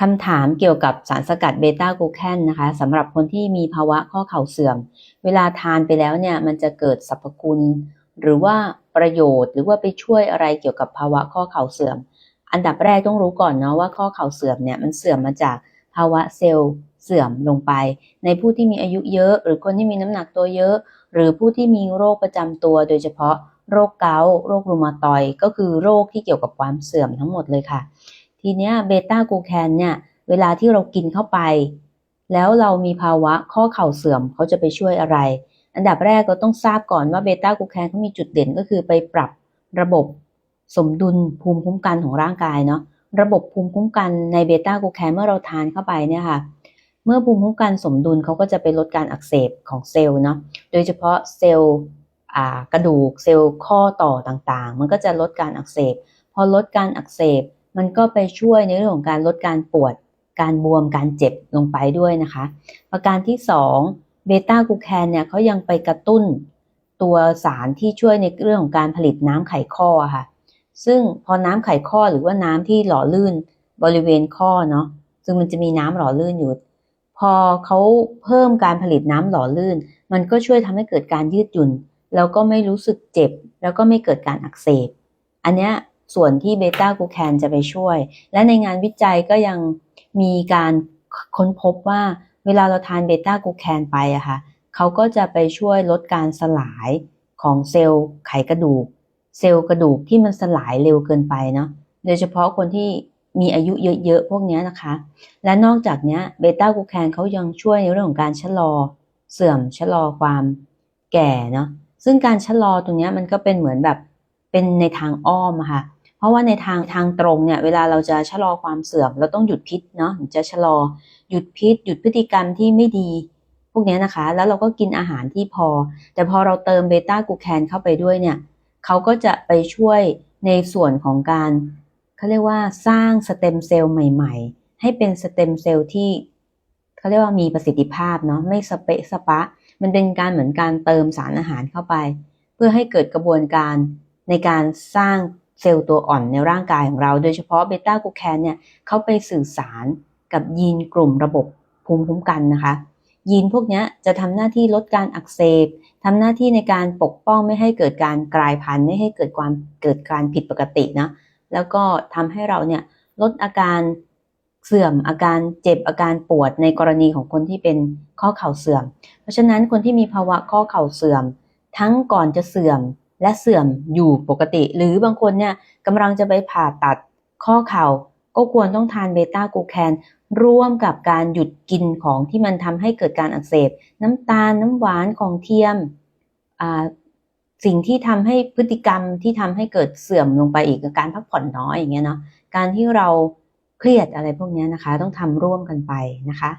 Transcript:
คำถามเกี่ยวกับสารสกัดเบต้ากูแคนนะคะสำหรับคนที่มีภาวะข้อเข่าเสื่อม เวลาทานไปแล้วเนี่ยมันจะเกิดสรรพคุณ หรือว่าประโยชน์ หรือว่าไปช่วยอะไรเกี่ยวกับภาวะข้อเข่าเสื่อม อันดับแรกต้องรู้ก่อนเนาะว่าข้อเข่าเสื่อมเนี่ยมันเสื่อมมาจากภาวะเซลล์เสื่อมลงไป ในผู้ที่มีอายุเยอะ หรือคนที่มีน้ำหนักตัวเยอะ หรือผู้ที่มีโรคประจำตัว โดยเฉพาะโรคเกาต์โรครูมาตอยก็คือโรคที่เกี่ยวกับความเสื่อมทั้งหมดเลยค่ะ ทีเนี้ยเบต้ากูแคนเนี่ย เวลาที่เรากินเข้าไป แล้วเรามีภาวะข้อเข่าเสื่อมเขาจะไปช่วยอะไร อันดับแรกเราต้องทราบก่อนว่าเบต้ากูแคนเขามีจุดเด่นก็คือไปปรับระบบสมดุลภูมิคุ้มกันของร่างกายเนาะระบบภูมิคุ้มกันในเบต้ากูแคนเมื่อเราทานเข้าไปเนี่ยค่ะ เมื่อภูมิคุ้มกันสมดุลเขาก็จะไปลดการอักเสบของเซลล์เนาะโดยเฉพาะเซลล์กระดูกเซลล์ข้อต่อต่างๆ มันก็จะลดการอักเสบ พอลดการอักเสบ มันก็ไปช่วยในเรื่องของการลดการปวด การบวม การเจ็บลงไปด้วยนะคะ ประการที่2เบต้ากูแคนเนี่ยเขายังไปกระตุ้นตัวสารที่ช่วยในเรื่องของการผลิตน้ำไขข้อค่ะ ซึ่งพอน้ำไขข้อหรือว่าน้ำที่หล่อลื่นบริเวณข้อเนาะ ซึ่งมันจะมีน้ำหล่อลื่นอยู่ พอเขาเพิ่มการผลิตน้ำหล่อลื่น มันก็ช่วยทำให้เกิดการยืดหยุ่น แล้วก็ไม่รู้สึกเจ็บ แล้วก็ไม่เกิดการอักเสบ อันเนี้ย ส่วนที่เบต้ากูแคนจะไปช่วย และในงานวิจัยก็ยังมีการค้นพบว่าเวลาเราทานเบต้ากูแคนไปอะค่ะเขาก็จะไปช่วยลดการสลายของเซลล์ไขกระดูก เซลล์กระดูกที่มันสลายเร็วเกินไปเนาะโดยเฉพาะคนที่มีอายุเยอะๆ พวกนี้นะคะ และนอกจากนี้เบต้ากูแคนเขายังช่วยในเรื่องของการชะลอ เสื่อมชะลอความแก่เนาะซึ่งการชะลอตรงนี้มันก็เป็นเหมือนแบบเป็นในทางอ้อมอะค่ะ เพราะว่าในทางทางตรงเนี่ยเวลาเราจะชะลอความเสื่อม เราต้องหยุดพิษเนาะจะชะลอหยุดพิษ หยุดพฤติกรรมที่ไม่ดี พวกนี้นะคะ แล้วเราก็กินอาหารที่พอ แต่พอเราเติมเบต้ากูแคนเข้าไปด้วยเนี่ยเขาก็จะไปช่วยในส่วนของการเขาเรียกว่าสร้างสเต็มเซลล์ใหม่ ๆ ให้เป็นสเต็มเซลล์ที่เขาเรียกว่ามีประสิทธิภาพเนาะไม่สเปะสปะ มันเป็นการเหมือนการเติมสารอาหารเข้าไป เพื่อให้เกิดกระบวนการในการสร้าง เซลล์ตัวอ่อนในร่างกายของเรา โดยเฉพาะเบต้ากลูแคนเนี่ยเขาไปสื่อสารกับยีนกลุ่มระบบภูมิคุ้มกันนะคะ ยีนพวกนี้จะทำหน้าที่ลดการอักเสบทำหน้าที่ในการปกป้องไม่ให้เกิดการกลายพันธุ์ไม่ให้เกิดความเกิดการผิดปกตินะแล้วก็ทำให้เราเนี่ยลดอาการเสื่อมอาการเจ็บอาการปวดในกรณีของคนที่เป็นข้อเข่าเสื่อม เพราะฉะนั้นคนที่มีภาวะข้อเข่าเสื่อม ทั้งก่อนจะเสื่อม และเสื่อมอยู่ปกติ หรือบางคนเนี่ยกำลังจะไปผ่าตัดข้อเข่า ก็ควรต้องทานเบต้ากลูแคนร่วมกับการหยุดกินของที่มันทำให้เกิดการอักเสบ น้ำตาลน้ำหวานของเทียมสิ่งที่ทำให้พฤติกรรมที่ทำให้เกิดเสื่อมลงไปอีกการพักผ่อนน้อยอย่างเงี้ยเนาะการที่เราเครียดอะไรพวกนี้นะคะ ต้องทำร่วมกันไปนะคะ